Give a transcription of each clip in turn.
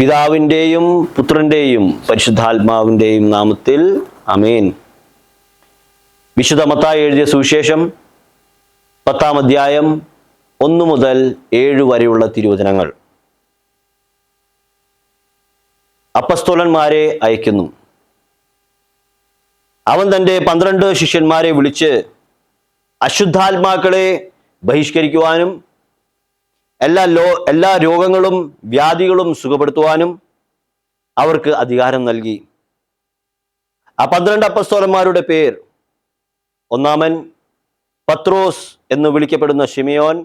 പിതാവിന്റെയും പുത്രന്റെയും പരിശുദ്ധാത്മാവിന്റെയും നാമത്തിൽ അമേൻ വിശുദ്ധ മത്തായി എഴുതിയ സുവിശേഷം പത്താം അധ്യായം ഒന്ന് മുതൽ ഏഴ് വരെയുള്ള തിരുവചനങ്ങൾ. അപ്പസ്തോലന്മാരെ അയക്കുന്നു. അവൻ തന്റെ പന്ത്രണ്ട് ശിഷ്യന്മാരെ വിളിച്ച് അശുദ്ധാത്മാക്കളെ ബഹിഷ്കരിക്കുവാനും എല്ലാ ലോ എല്ലാ രോഗങ്ങളും വ്യാധികളും സുഖപ്പെടുത്തുവാനും അവർക്ക് അധികാരം നൽകി. ആ പന്ത്രണ്ട് അപ്പസ്തോലന്മാരുടെ പേർ ഒന്നാമൻ പത്രോസ് എന്ന് വിളിക്കപ്പെടുന്ന ഷിമിയോൻ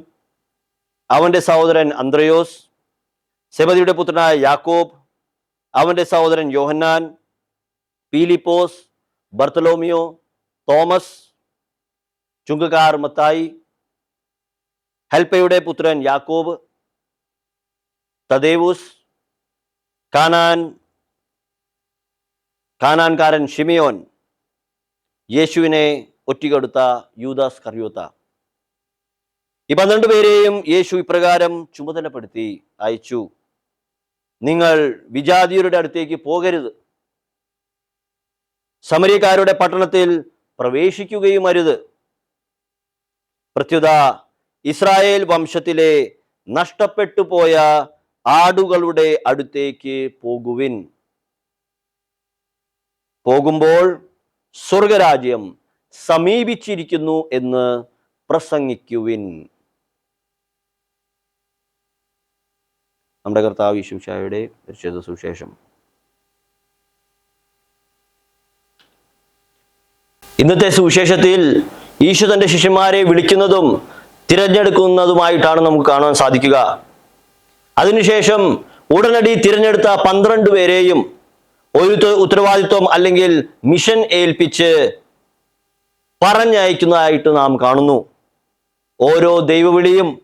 അവന്റെ സഹോദരൻ അന്ത്രയോസ് സെബദിയുടെ പുത്രനായ യാക്കോബ് അവന്റെ സഹോദരൻ യോഹന്നാൻ പീലിപ്പോസ് ബർത്തലോമിയോ തോമസ് ചുങ്കക്കാർ മത്തായി ഹെൽപ്പയുടെ പുത്രൻ യാക്കോബ് തദേവൂസ് കാനാൻ കാനാൻകാരൻ ഷിമിയോൻ യേശുവിനെ ഒറ്റിക്കൊടുത്ത യൂദാസ് കറിയോത്ത. ഈ പന്ത്രണ്ട് പേരെയും യേശു ഇപ്രകാരം ചുമതലപ്പെടുത്തി അയച്ചു. നിങ്ങൾ വിജാതിയരുടെ അടുത്തേക്ക് പോകരുത്. സമരിയക്കാരുടെ പട്ടണത്തിൽ പ്രവേശിക്കുകയും അരുത്. പ്രത്യുത ഇസ്രായേൽ വംശത്തിലെ നഷ്ടപ്പെട്ടു പോയ ആടുകളുടെ അടുത്തേക്ക് പോകുവിൻ. പോകുമ്പോൾ സ്വർഗരാജ്യം സമീപിച്ചിരിക്കുന്നു എന്ന് പ്രസംഗിക്കുവിൻ. നമ്മുടെ കർത്താവ് യേശുശായുടെ പരിശുദ്ധ സുശേഷം ഇന്നത്തെ സുവിശേഷത്തിൽ ഈശോ തന്റെ ശിഷ്യന്മാരെ വിളിക്കുന്നതും തിരഞ്ഞെടുക്കുന്നതുമായിട്ടാണ് നമുക്ക് കാണാൻ സാധിക്കുക. അതിനുശേഷം ഉടനടി തിരഞ്ഞെടുത്ത പന്ത്രണ്ട് പേരെയും ഒരു ഉത്തരവാദിത്വം അല്ലെങ്കിൽ മിഷൻ ഏൽപ്പിച്ച് പറഞ്ഞയക്കുന്നതായിട്ട് നാം കാണുന്നു. ഓരോ ദൈവവിളിയും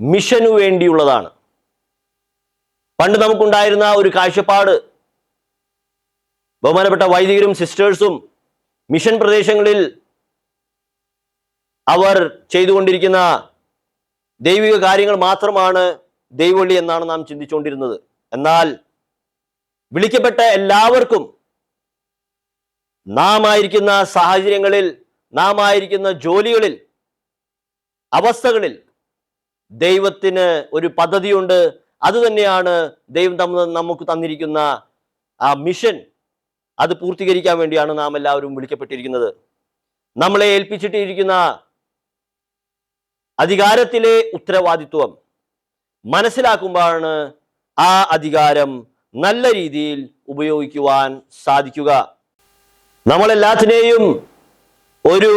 മിഷനു വേണ്ടിയുള്ളതാണ്. പണ്ട് നമുക്കുണ്ടായിരുന്ന ഒരു കാഴ്ചപ്പാട്. ബഹുമാനപ്പെട്ട വൈദികരും സിസ്റ്റേഴ്സും മിഷൻ പ്രദേശങ്ങളിൽ അവർ ചെയ്തുകൊണ്ടിരിക്കുന്ന ദൈവിക കാര്യങ്ങൾ മാത്രമാണ് ദൈവവിളി എന്നാണ് നാം ചിന്തിച്ചുകൊണ്ടിരുന്നത്. എന്നാൽ വിളിക്കപ്പെട്ട എല്ലാവർക്കും നാം ആയിരിക്കുന്ന സാഹചര്യങ്ങളിൽ നാം ആയിരിക്കുന്ന ജോലികളിൽ അവസ്ഥകളിൽ ദൈവത്തിന് ഒരു പദ്ധതിയുണ്ട്. അത് തന്നെയാണ് ദൈവം തമ്മ നമുക്ക് തന്നിരിക്കുന്ന ആ മിഷൻ. അത് പൂർത്തീകരിക്കാൻ വേണ്ടിയാണ് നാം എല്ലാവരും വിളിക്കപ്പെട്ടിരിക്കുന്നത്. നമ്മളെ ഏൽപ്പിച്ചിട്ടിരിക്കുന്ന അധികാരത്തിലെ ഉത്തരവാദിത്വം മനസ്സിലാക്കുമ്പോഴാണ് ആ അധികാരം നല്ല രീതിയിൽ ഉപയോഗിക്കുവാൻ സാധിക്കുക. നമ്മളെല്ലാത്തിനെയും ഒരു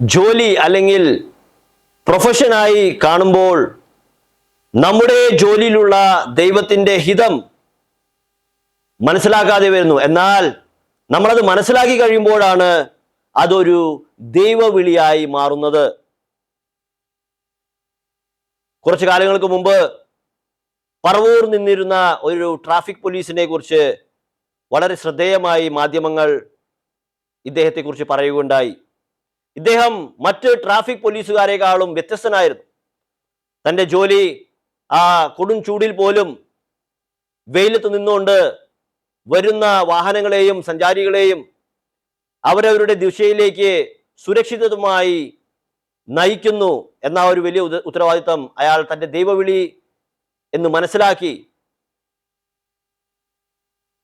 ജോലി അല്ലെങ്കിൽ പ്രൊഫഷനായി കാണുമ്പോൾ നമ്മുടെ ജോലിയിലുള്ള ദൈവത്തിന്റെ ഹിതം മനസ്സിലാക്കാതെ വരുന്നു. എന്നാൽ നമ്മളത് മനസ്സിലാക്കി കഴിയുമ്പോഴാണ് അതൊരു ദൈവവിളിയായി മാറുന്നത്. കുറച്ചു കാലങ്ങൾക്ക് മുമ്പ് പറവൂർ നിന്നിരുന്ന ഒരു ട്രാഫിക് പോലീസിനെ കുറിച്ച് വളരെ ശ്രദ്ധേയമായി മാധ്യമങ്ങൾ ഇദ്ദേഹത്തെക്കുറിച്ച് പറയുകയുണ്ടായി. ഇദ്ദേഹം മറ്റ് ട്രാഫിക് പോലീസുകാരെക്കാളും വ്യത്യസ്തനായിരുന്നു. തന്റെ ജോലി ആ കൊടും ചൂടിൽ പോലും വെയിലത്ത് നിന്നുകൊണ്ട് വരുന്ന വാഹനങ്ങളെയും സഞ്ചാരികളെയും അവരവരുടെ ദിശയിലേക്ക് സുരക്ഷിതമായി നയിക്കുന്നു എന്ന ഒരു വലിയ ഉത്തരവാദിത്വം അയാൾ തന്റെ ദൈവവിളി എന്ന് മനസ്സിലാക്കി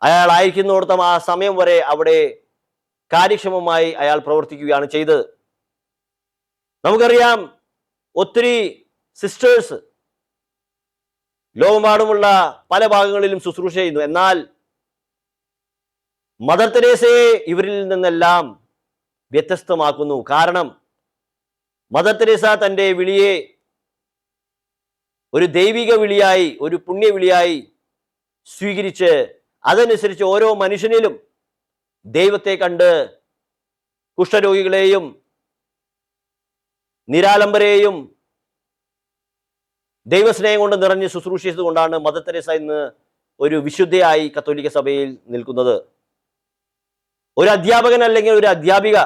അയാൾ അയക്കുന്നിടത്തോളം ആ സമയം വരെ അവിടെ കാര്യക്ഷമമായി അയാൾ പ്രവർത്തിക്കുകയാണ് ചെയ്തത്. നമുക്കറിയാം ഒത്തിരി സിസ്റ്റേഴ്സ് ലോകമാടുമുള്ള പല ഭാഗങ്ങളിലും ശുശ്രൂഷ ചെയ്യുന്നു. എന്നാൽ മദർ തെരേസയെ ഇവരിൽ നിന്നെല്ലാം വ്യത്യസ്തമാക്കുന്നു. കാരണം മദർ തെരേസ തന്റെ വിളിയെ ഒരു ദൈവിക വിളിയായി ഒരു പുണ്യവിളിയായി സ്വീകരിച്ച് അതനുസരിച്ച് ഓരോ മനുഷ്യനിലും ദൈവത്തെ കണ്ട് കുഷ്ഠരോഗികളെയും നിരാലംബരെയും ദൈവസ്നേഹം കൊണ്ട് നിറഞ്ഞ് ശുശ്രൂഷിച്ചതുകൊണ്ടാണ് മദർ തെരേസ ഇന്ന് ഒരു വിശുദ്ധയായി കത്തോലിക്ക സഭയിൽ നിൽക്കുന്നത്. ഒരു അധ്യാപകൻ അല്ലെങ്കിൽ ഒരു അധ്യാപിക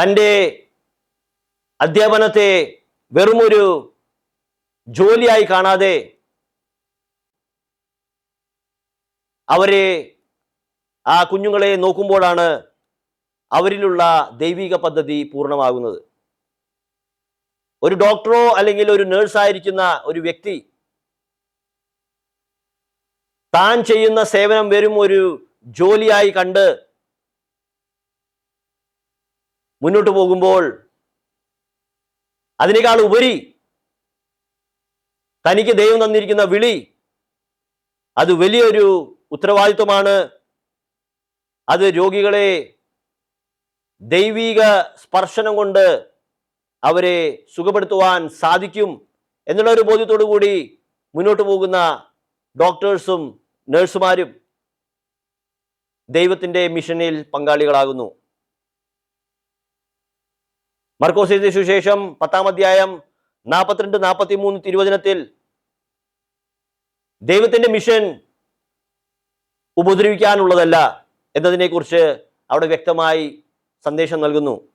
തന്റെ അധ്യാപനത്തെ വെറുമൊരു ജോലിയായി കാണാതെ അവരെ ആ കുഞ്ഞുങ്ങളെ നോക്കുമ്പോഴാണ് അവരിലുള്ള ദൈവിക പദ്ധതി പൂർണമാകുന്നത്. ഒരു ഡോക്ടറോ അല്ലെങ്കിൽ ഒരു നേഴ്സായിരിക്കുന്ന ഒരു വ്യക്തി താൻ ചെയ്യുന്ന സേവനം വെറും ഒരു ജോലിയായി കണ്ട് മുന്നോട്ട് പോകുമ്പോൾ അതിനേക്കാൾ ഉപരി തനിക്ക് ദൈവം തന്നിരിക്കുന്ന വിളി അത് വലിയൊരു ഉത്തരവാദിത്വമാണ്. അത് രോഗികളെ ദൈവിക സ്പർശനം കൊണ്ട് അവരെ സുഖപ്പെടുത്തുവാൻ സാധിക്കും എന്നുള്ള ഒരു ബോധ്യത്തോടു കൂടി മുന്നോട്ട് പോകുന്ന ഡോക്ടേഴ്സും നഴ്സുമാരും ദൈവത്തിന്റെ മിഷനിൽ പങ്കാളികളാകുന്നു. മർക്കോസ് എഴുതിയ സുശേഷം പത്താം അധ്യായം നാൽപ്പത്തിരണ്ട് നാൽപ്പത്തി മൂന്ന് തിരുവചനത്തിൽ ദൈവത്തിന്റെ മിഷൻ ഉപദ്രവിക്കാനുള്ളതല്ല എന്നതിനെക്കുറിച്ച് അവിടെ വ്യക്തമായി സന്ദേശം നൽകുന്നു.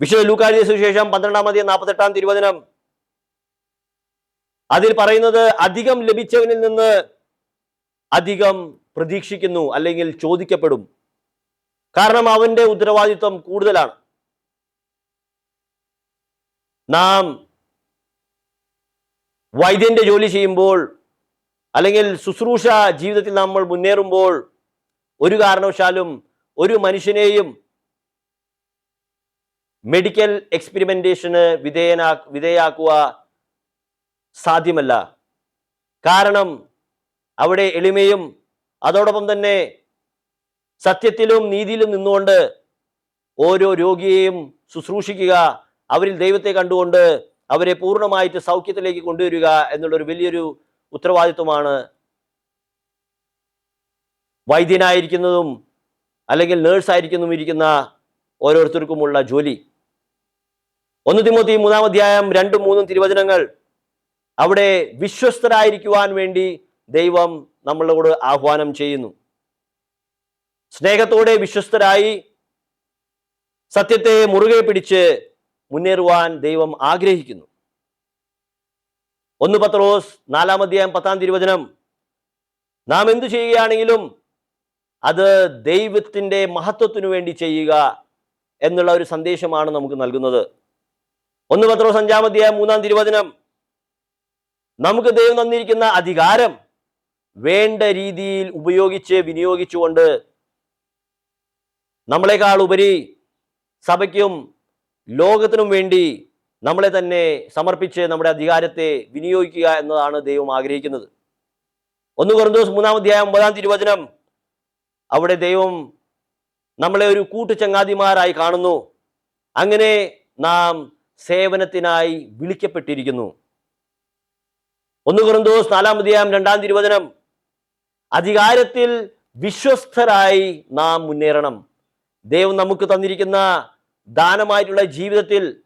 വിശുദ്ധ ലൂക്കാരിയ സുശേഷം പന്ത്രണ്ടാം അധികം നാൽപ്പത്തെട്ടാം തിരുവചനം. അതിൽ പറയുന്നത് അധികം ലഭിച്ചവനിൽ നിന്ന് അധികം പ്രതീക്ഷിക്കുന്നു അല്ലെങ്കിൽ ചോദിക്കപ്പെടും. കാരണം അവന്റെ ഉത്തരവാദിത്വം കൂടുതലാണ്. നാം വൈദ്യന്റെ ജോലി ചെയ്യുമ്പോൾ അല്ലെങ്കിൽ ശുശ്രൂഷ ജീവിതത്തിൽ നമ്മൾ മുന്നേറുമ്പോൾ ഒരു കാരണവശാലും ഒരു മനുഷ്യനെയും മെഡിക്കൽ എക്സ്പെരിമെന്റേഷന് വിധേയനാ വിധേയാക്കുക സാധ്യമല്ല. കാരണം അവിടെ എളിമയും അതോടൊപ്പം തന്നെ സത്യത്തിലും നീതിയിലും നിന്നുകൊണ്ട് ഓരോ രോഗിയെയും ശുശ്രൂഷിക്കുക അവരിൽ ദൈവത്തെ കണ്ടുകൊണ്ട് അവരെ പൂർണമായിട്ട് സൗഖ്യത്തിലേക്ക് കൊണ്ടുവരിക എന്നുള്ളൊരു വലിയൊരു ഉത്തരവാദിത്വമാണ് വൈദ്യനായിരിക്കുന്നതും അല്ലെങ്കിൽ നേഴ്സായിരിക്കുന്നതും ഇരിക്കുന്ന ഓരോരുത്തർക്കുമുള്ള ജോലി. ഒന്ന് തിമോത്തി മൂന്നാം അധ്യായം രണ്ടും മൂന്നും തിരുവചനങ്ങൾ. അവിടെ വിശ്വസ്തരായിരിക്കുവാൻ വേണ്ടി ദൈവം നമ്മളോട് ആഹ്വാനം ചെയ്യുന്നു. സ്നേഹത്തോടെ വിശ്വസ്തരായി സത്യത്തെ മുറുകെ പിടിച്ച് മുന്നേറുവാൻ ദൈവം ആഗ്രഹിക്കുന്നു. ഒന്ന് പത്രോസ് നാലാം അധ്യായം പത്താം തിരുവചനം. നാം എന്തു ചെയ്യുകയാണെങ്കിലും അത് ദൈവത്തിന്റെ മഹത്വത്തിനു വേണ്ടി ചെയ്യുക എന്നുള്ള ഒരു സന്ദേശമാണ് നമുക്ക് നൽകുന്നത്. ഒന്ന് പത്രോസ് അഞ്ചാം അധ്യായം മൂന്നാം തിരുവചനം. നമുക്ക് ദൈവം തന്നിരിക്കുന്ന അധികാരം വേണ്ട രീതിയിൽ ഉപയോഗിച്ച് വിനിയോഗിച്ചുകൊണ്ട് നമ്മളെക്കാൾ ഉപരി സഭയ്ക്കും ലോകത്തിനും വേണ്ടി നമ്മളെ തന്നെ സമർപ്പിച്ച് നമ്മുടെ അധികാരത്തെ വിനിയോഗിക്കുക എന്നതാണ് ദൈവം ആഗ്രഹിക്കുന്നത്. ഒന്ന് കുറന്തോസ് മൂന്നാം അധ്യായം ഒമ്പതാം തിരുവചനം. അവിടെ ദൈവം നമ്മളെ ഒരു കൂട്ടുചങ്ങാതിമാരായി കാണുന്നു. അങ്ങനെ നാം സേവനത്തിനായി വിളിക്കപ്പെട്ടിരിക്കുന്നു. ഒന്ന് കുറന്തോസ് നാലാം അധ്യായം രണ്ടാം തിരുവചനം. അധികാരത്തിൽ വിശ്വസ്തരായി നാം മുന്നേറണം. ദൈവം നമുക്ക് തന്നിരിക്കുന്ന ദാനമായിട്ടുള്ള ജീവിതത്തിൽ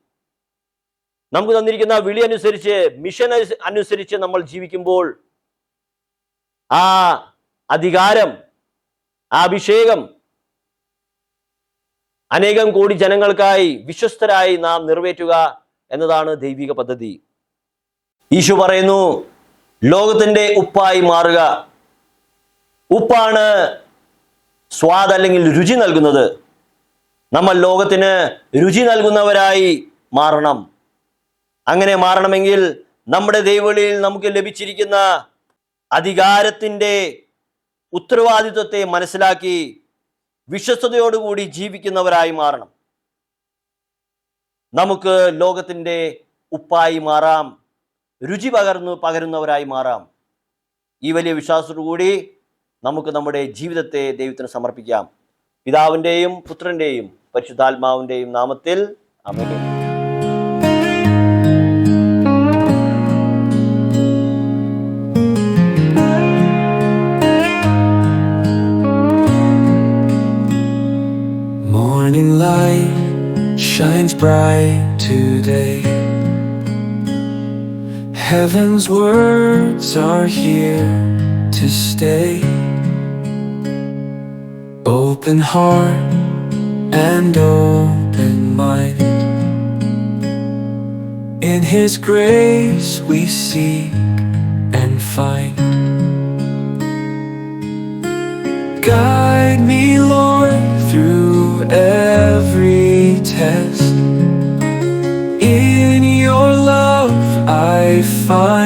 നമുക്ക് തന്നിരിക്കുന്ന വിളി അനുസരിച്ച് മിഷൻ അനുസരിച്ച് നമ്മൾ ജീവിക്കുമ്പോൾ ആ അധികാരം ആ അഭിഷേകം അനേകം കോടി ജനങ്ങൾക്കായി വിശ്വസ്തരായി നാം നിറവേറ്റുക എന്നതാണ് ദൈവിക പദ്ധതി. ഈശു പറയുന്നു ലോകത്തിന്റെ ഉപ്പായി മാറുക. ഉപ്പാണ് സ്വാദ് അല്ലെങ്കിൽ രുചി നൽകുന്നത്. നമ്മൾ ലോകത്തിന് രുചി നൽകുന്നവരായി മാറണം. അങ്ങനെ മാറണമെങ്കിൽ നമ്മുടെ ദൈവളിയിൽ നമുക്ക് ലഭിച്ചിരിക്കുന്ന അധികാരത്തിന്റെ ഉത്തരവാദിത്വത്തെ മനസ്സിലാക്കി വിശ്വസ്തയോടുകൂടി ജീവിക്കുന്നവരായി മാറണം. നമുക്ക് ലോകത്തിന്റെ ഉപ്പായി മാറാം. രുചി പകർന്നു പകരുന്നവരായി മാറാം. ഈ വലിയ വിശ്വാസത്തോടുകൂടി നമുക്ക് നമ്മുടെ ജീവിതത്തെ ദൈവത്തിന് സമർപ്പിക്കാം. പിതാവിന്റെയും പുത്രന്റെയും പരിശുദ്ധാത്മാവിന്റെയും നാമത്തിൽ അമേൻ Morning light shines bright today. Heaven's words are here to stay. Open heart and open mind. In His grace we seek and find. Guide me, Lord, through every test. In your love I find